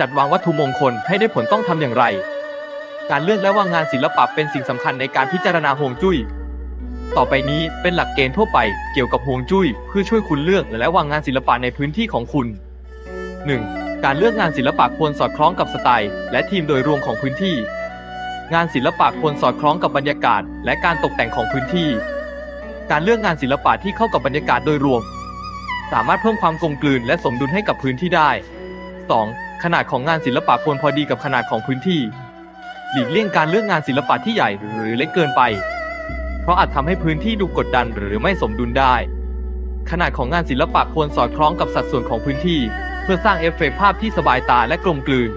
จัดวางวัตถุมงคลให้ได้ผลต้องทำอย่างไร การเลือกและวางงานศิลปะเป็นสิ่งสำคัญในการพิจารณาฮวงจุ้ย ต่อไปนี้เป็นหลักเกณฑ์ทั่วไปเกี่ยวกับฮวงจุ้ยเพื่อช่วยคุณเลือกและวางงานศิลปะในพื้นที่ของคุณ 1. การเลือกงานศิลปะควรสอดคล้องกับสไตล์ และทีมโดยรวมของพื้นที่ งานศิลปะควรสอดคล้องกับบรรยากาศ และการตกแต่งของพื้นที่ การเลือกงานศิลปะที่เข้ากับบรรยากาศโดยรวม สามารถเพิ่มความกลมกลืนและสมดุลให้กับพื้นที่ได้ 2. ขนาดของงานศิลปะควรพอดีกับขนาดของพื้นที่ หลีกเลี่ยงการเลือกงานศิลปะที่ใหญ่หรือเล็กเกินไป เพราะอาจทำให้พื้นที่ดูกดดันหรือไม่สมดุลได้ ขนาดของงานศิลปะควรสอดคล้องกับสัดส่วนของพื้นที่ เพื่อสร้างเอฟเฟกต์ภาพที่สบายตาและกลมกลืน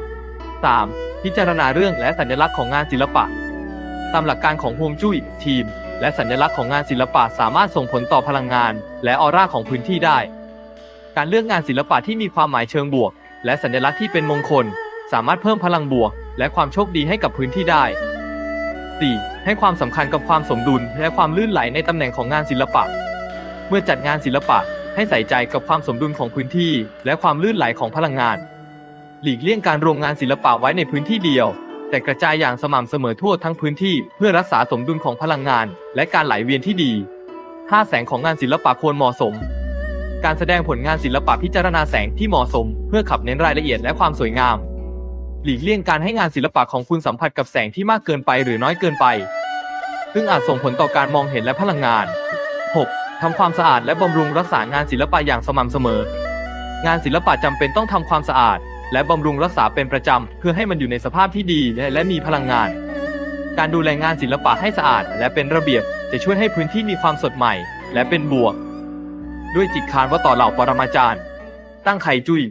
3. พิจารณาเรื่องและสัญลักษณ์ของงานศิลปะ ตามหลักการของฮวงจุ้ยทีม และสัญลักษณ์ของงานศิลปะสามารถส่งผลต่อพลังงาน และออร่าของพื้นที่ได้ การเลือกงานศิลปะที่มีความหมายเชิงบวก และสัญลักษณ์ที่เป็นมงคล สามารถเพิ่มพลังบวก และความโชคดีให้กับพื้นที่ได้ 4. ให้ความสำคัญกับความสมดุล และความลื่นไหลในตำแหน่งของงานศิลปะ เมื่อจัดงานศิลปะ ให้ใส่ใจกับความสมดุลของพื้นที่ และความลื่นไหลของพลังงาน หลีกเลี่ยงการรวมงานศิลปะไว้ในพื้นที่เดียว แต่กระจายอย่างสม่ำเสมอทั่วทั้งพื้นที่ เพื่อรักษาสมดุลของพลังงาน และการไหลเวียนที่ดี 5. แสงของงานศิลปะควรเหมาะสม การแสดงผลงานศิลปะพิจารณาแสงที่เหมาะสม เพื่อขับเน้นรายละเอียดและความสวยงาม หลีกเลี่ยงการให้งานศิลปะของคุณสัมผัสกับแสงที่มากเกินไปหรือน้อยเกินไป ซึ่งอาจส่งผลต่อการมองเห็นและพลังงาน 6. ทำความสะอาดและบำรุงรักษางานศิลปะอย่างสม่ำเสมอ งานศิลปะจำเป็นต้องทำความสะอาด และบำรุงรักษาเป็นประจำเพื่อให้มันอยู่ในสภาพที่ดีและและมีพลังงาน การดูแลงานศิลปะให้สะอาด และเป็นระเบียบจะช่วยให้พื้นที่มีความสดใหม่ และเป็นบวก ด้วยจิตคานว่าต่อเหล่าปรมาจารย์ ตั้งไข่จุย